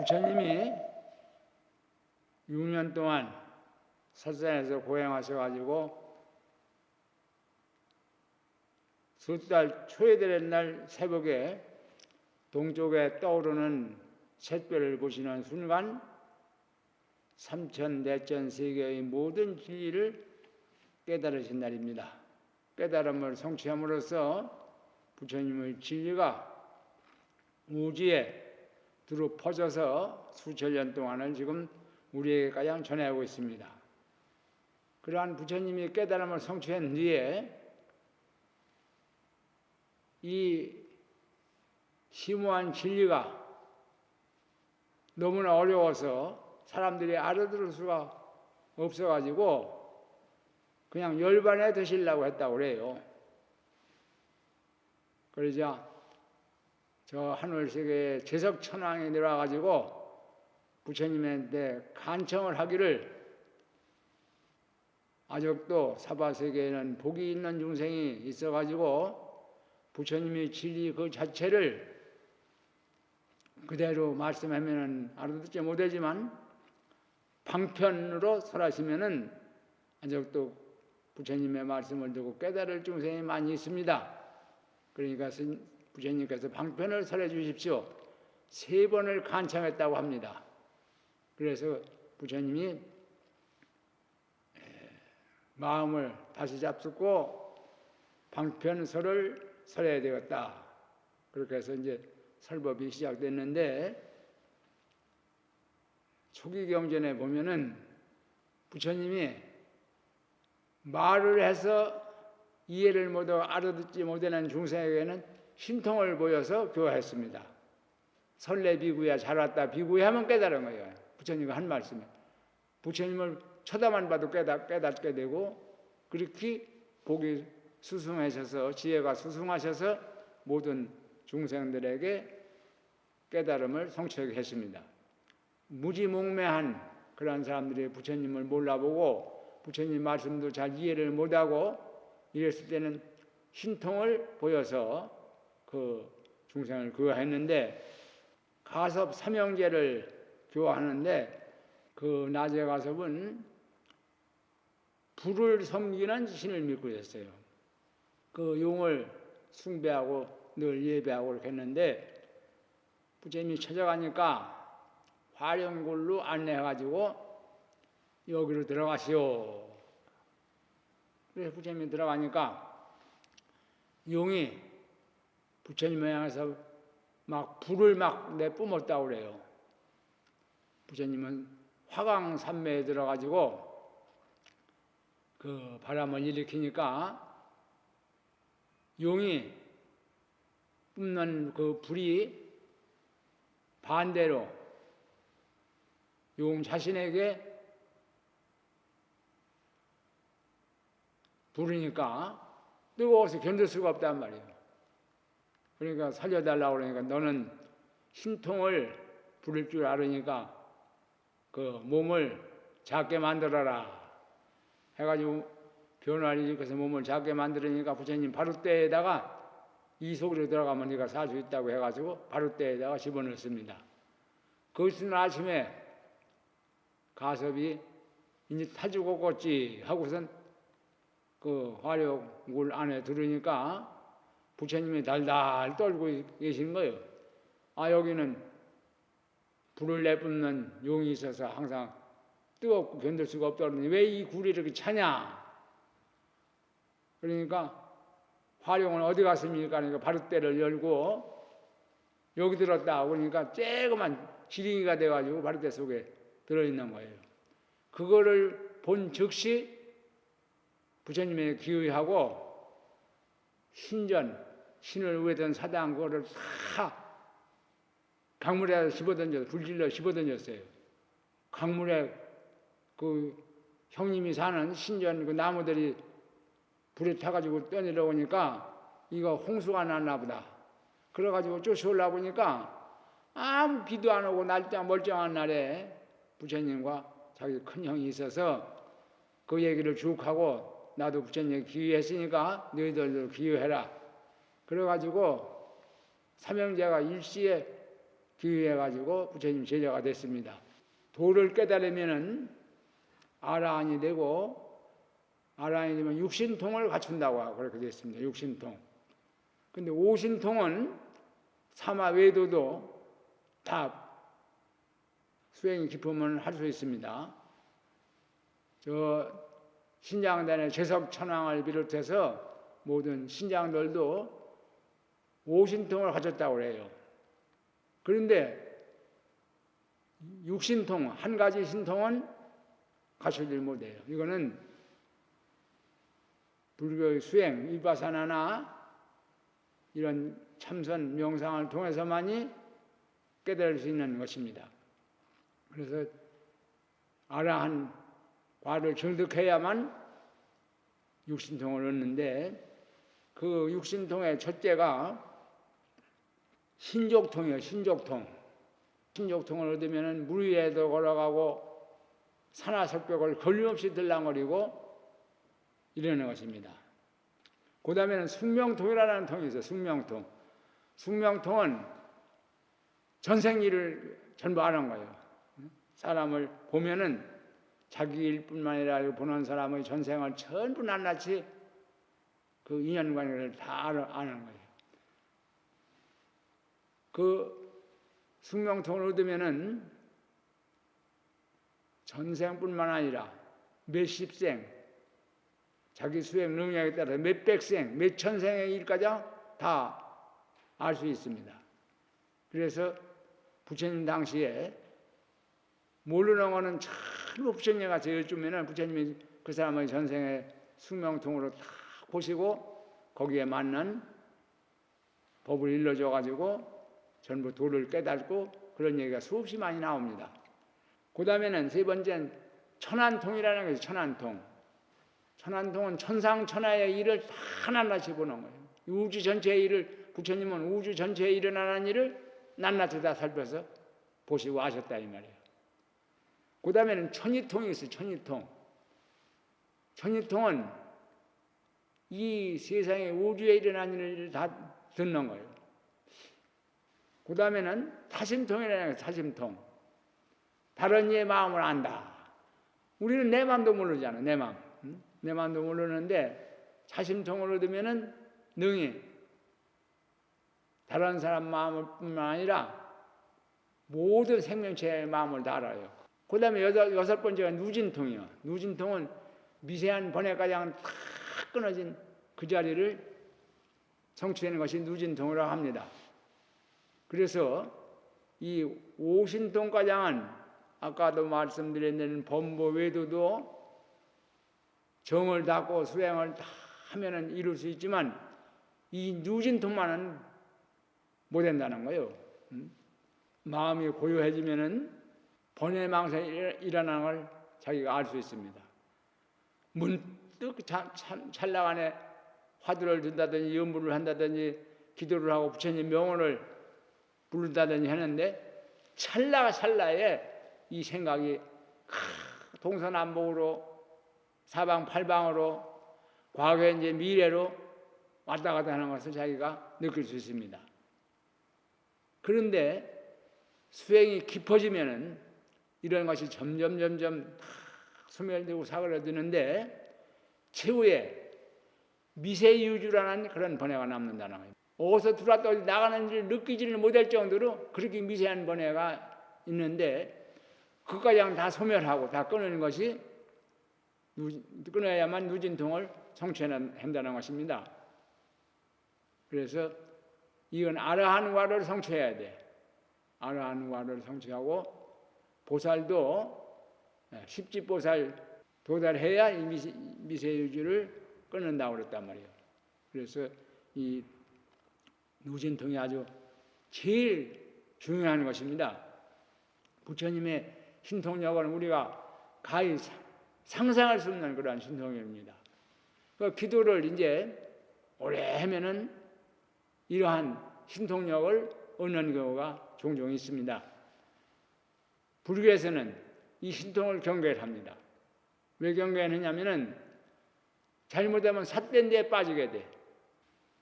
부처님이 6년 동안 설산에서 고행하셔가지고 숫달 초에 되는 날 새벽에 동쪽에 떠오르는 샛별을 보시는 순간 삼천 대천 세계의 모든 진리를 깨달으신 날입니다. 깨달음을 성취함으로써 부처님의 진리가 우주에 두루 퍼져서 수천 년 동안을 지금 우리에게 가장 전해오고 있습니다. 그러한 부처님이 깨달음을 성취한 뒤에 이 심오한 진리가 너무나 어려워서 사람들이 알아들을 수가 없어가지고 그냥 열반에 드시려고 했다고 그래요. 그러자 저 하늘세계에 제석천왕이 내려와가지고 부처님한테 간청을 하기를 아직도 사바세계에는 복이 있는 중생이 있어가지고 부처님의 진리 그 자체를 그대로 말씀하면은 알아듣지 못하지만 방편으로 설하시면은 아직도 부처님의 말씀을 듣고 깨달을 중생이 많이 있습니다. 그러니까 부처님께서 방편을 설해 주십시오. 세 번을 간청했다고 합니다. 그래서 부처님이 마음을 다시 잡수고 방편설을 설해야 되겠다. 그렇게 해서 이제 설법이 시작됐는데 초기 경전에 보면은 부처님이 말을 해서 이해를 못 알아듣지 못하는 중생에게는 신통을 보여서 교화했습니다. 설레 비구야 잘 왔다 비구야 하면 깨달은 거예요. 부처님이 한 말씀에 부처님을 쳐다만 봐도 깨닫, 깨닫게 되고 그렇게 복이 수승하셔서 지혜가 수승하셔서 모든 중생들에게 깨달음을 성취하게 했습니다. 무지몽매한 그런 사람들이 부처님을 몰라보고 부처님 말씀도 잘 이해를 못하고 이랬을 때는 신통을 보여서 그 중생을 교화했는데 가섭 삼형제를 교화하는데 그 낮에 가섭은 불을 섬기는 신을 믿고 있었어요. 그 용을 숭배하고 늘 예배하고 했는데 부처님이 찾아가니까 화령굴로 안내해가지고 여기로 들어가시오. 그래서 부처님이 들어가니까 용이 부처님을 향해서 막 불을 막 내뿜었다고 그래요. 부처님은 화강산매에 들어가지고 그 바람을 일으키니까 용이 뿜는 그 불이 반대로 용 자신에게 부르니까 뜨거워서 견딜 수가 없단 말이에요. 그러니까 살려달라고 그러니까 너는 신통을 부를 줄 알으니까 그 몸을 작게 만들어라. 해가지고 변화를 일으켜서 몸을 작게 만들으니까 부처님 바로때에다가 이 속으로 들어가면 네가 살 수 있다고 해가지고 바로때에다가 집어넣습니다. 그것은 아침에 가섭이 이제 타주고 걷지 하고선 그 화력물 안에 들으니까 부처님이 달달 떨고 계신 거예요. 아 여기는 불을 내뿜는 용이 있어서 항상 뜨겁고 견딜 수가 없다니 왜이 굴이 이렇게 차냐? 그러니까 화룡은 어디 갔습니까? 그러니까 바르대를 열고 여기 들었다 그러니까 쬐그만 지링이가 돼가지고 바르대 속에 들어있는 거예요. 그거를 본 즉시 부처님의 기의하고 신전 신을 우회던 사당 그거를 다 강물에 집어던져 불질러 집어던졌어요. 강물에 그 형님이 사는 신전 그 나무들이 불에 타가지고 떠내려오니까 이거 홍수가 났나 보다. 그래가지고 쫓아올라 보니까 아무 비도 안 오고 날짜 멀쩡한 날에 부처님과 자기 큰 형이 있어서 그 얘기를 쭉 하고 나도 부처님 기회했으니까 너희들도 기회해라. 그래가지고 삼형제가 일시에 기회해가지고 부처님 제자가 됐습니다. 도를 깨달으면은 아라한이 되고 아라한이 되면 육신통을 갖춘다고 그렇게 됐습니다. 육신통. 근데 오신통은 사마 외도도 다 수행이 깊으면 할 수 있습니다. 저 신장단의 재석 천왕을 비롯해서 모든 신장들도 오신통을 가졌다고 그래요. 그런데 육신통 한 가지 신통은 갖추질 못해요. 이거는 불교의 수행 위바사나나 이런 참선 명상을 통해서만이 깨달을 수 있는 것입니다. 그래서 아라한 과를 정득해야만 육신통을 얻는데 그 육신통의 첫째가 신족통이에요. 신족통. 신족통을 얻으면 물 위에도 걸어가고 산하석벽을 걸림없이 들랑거리고 이러는 것입니다. 그 다음에는 숙명통이라는 통이 있어요. 숙명통. 숙명통은 전생일을 전부 아는 거예요. 사람을 보면은 자기 일뿐만 아니라 보는 사람의 전생을 전부 낱낱이 그 인연관계를 다 아는 거예요. 그 숙명통을 얻으면은 전생뿐만 아니라 몇십 생, 자기 수행 능력에 따라 몇백 생, 몇천 생의 일까지 다 알 수 있습니다. 그래서 부처님 당시에 모르는 거는 전부 부처님 가서 여쭈면은 부처님이 그 사람의 전생의 숙명통으로 다 보시고 거기에 맞는 법을 일러줘 가지고 전부 도를 깨닫고 그런 얘기가 수없이 많이 나옵니다. 그 다음에는 세 번째는 천안통이라는 것이 천안통. 천안통은 천상천하의 일을 다 하나씩 보는 거예요. 우주 전체의 일을 부처님은 우주 전체에 일어나는 일을 낱낱이 다 살펴서 보시고 하셨다 이 말이에요. 그 다음에는 천이통이 있어요. 천이통. 천이통은 이 세상에 우주에 일어나는 일을 다 듣는 거예요. 그 다음에는 타심통이라는 거예요. 타심통. 다른 이의 마음을 안다. 우리는 내 마음도 모르잖아. 내 마음. 응? 내 마음도 모르는데 타심통을 얻으면은 능히 다른 사람 마음을 뿐만 아니라 모든 생명체의 마음을 다 알아요. 그 다음에 여섯, 여섯 번째가 누진통이요. 누진통은 미세한 번외가장 다 끊어진 그 자리를 성취하는 것이 누진통이라고 합니다. 그래서 이 오신통가장은 아까도 말씀드렸는 법무 외도도 정을 닫고 수행을 다 하면은 이룰 수 있지만 이 누진통만은 못 된다는 거예요. 음? 마음이 고요해지면은 번외망상이 일어나는 걸 자기가 알 수 있습니다. 문득 찰나간에 화두를 든다든지 염불을 한다든지 기도를 하고 부처님 명언을 부른다든지 하는데 찰나 찰나에 이 생각이 크, 동서남북으로 사방팔방으로 과거에 이제 미래로 왔다 갔다 하는 것을 자기가 느낄 수 있습니다. 그런데 수행이 깊어지면은 이런 것이 점점 점점 다 소멸되고 사그라드는데 최후에 미세유주라는 그런 번뇌가 남는다는 거예요. 어디서 들어왔다 나가는지를 느끼지를 못할 정도로 그렇게 미세한 번뇌가 있는데 그까지 다 소멸하고 다 끊는 것이 누- 끊어야만 누진통을 성취한다는 것입니다. 그래서 이건 아라한과를 성취해야 돼. 아라한과를 성취하고 보살도 예, 십지보살 도달해야 이 미세, 미세유주를 끊는다고 그랬단 말이에요. 그래서 이 누진통이 아주 제일 중요한 것입니다. 부처님의 신통력은 우리가 가히 사- 상상할 수 없는 그러한 신통력입니다. 그 기도를 이제 오래 하면은 이러한 신통력을 얻는 경우가 종종 있습니다. 불교에서는 이 신통을 경계합니다. 왜 경계하느냐면은 잘못하면 삿된 데에 빠지게 돼.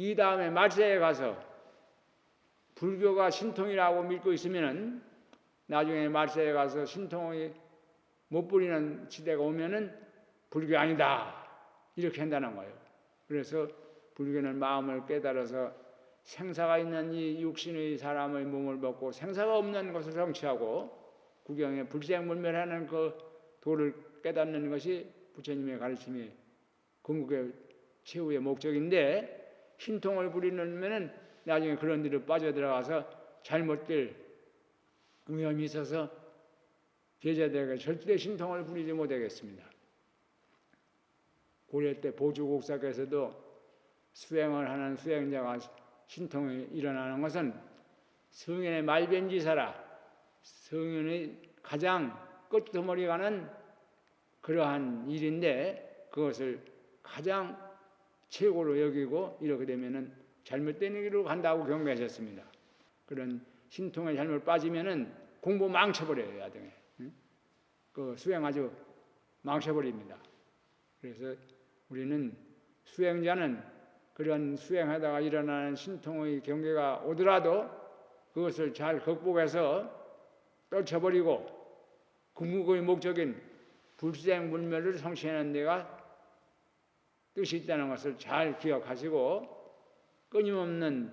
이 다음에 말세에 가서 불교가 신통이라고 믿고 있으면은 나중에 말세에 가서 신통이 못 부리는 시대가 오면은 불교 아니다 이렇게 한다는 거예요. 그래서 불교는 마음을 깨달아서 생사가 있는 이 육신의 사람의 몸을 먹고 생사가 없는 것을 성취하고 구경에 불생불멸하는 그 도를 깨닫는 것이 부처님의 가르침이 궁극의 최후의 목적인데 신통을 부리려면은 나중에 그런 데로 빠져들어가서 잘못될 위험이 있어서 제자들에게 절대 신통을 부리지 못하겠습니다. 고려 때 보주국사께서도 수행을 하는 수행자가 신통이 일어나는 것은 성현의 말변지사라 성현의 가장 끝머리 가는 그러한 일인데 그것을 가장 최고로 여기고 이렇게 되면은 잘못된 길로 간다고 경고하셨습니다. 그런 신통에 잘못 빠지면은 공부 망쳐버려요. 응? 그 수행 아주 망쳐버립니다. 그래서 우리는 수행자는 그런 수행하다가 일어나는 신통의 경계가 오더라도 그것을 잘 극복해서 떨쳐버리고 궁극의 목적인 불생 불멸을 성취하는 데가 뜻이 있다는 것을 잘 기억하시고 끊임없는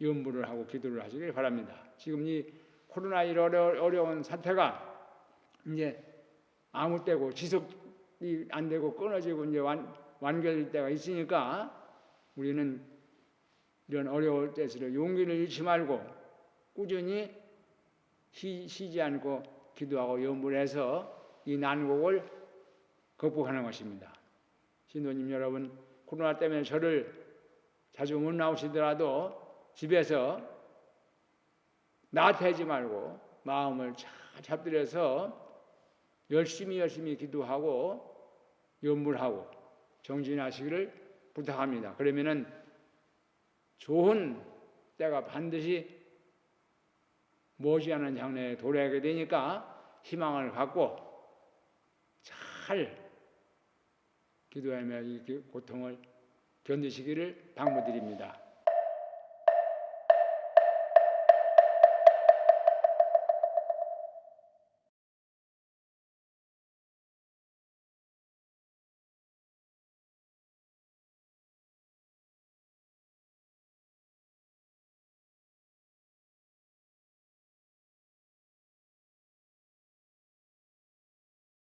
연부를 하고 기도를 하시길 바랍니다. 지금 이 코로나1 어려, 어려운 사태가 이제 아무 때고 지속이 안 되고 끊어지고 이제 완, 완결될 때가 있으니까 우리는 이런 어려울 때일수록 용기를 잃지 말고 꾸준히 쉬, 쉬지 않고 기도하고 연부를 해서 이 난국을 극복하는 것입니다. 신도님 여러분, 코로나 때문에 저를 자주 못 나오시더라도 집에서 나태하지 말고 마음을 잘 잡들여서 열심히 열심히 기도하고 연물하고 정진하시기를 부탁합니다. 그러면은 좋은 때가 반드시 머지않은 장래에 도래하게 되니까 희망을 갖고 잘 기도하며 이 고통을 견디시기를 당부드립니다.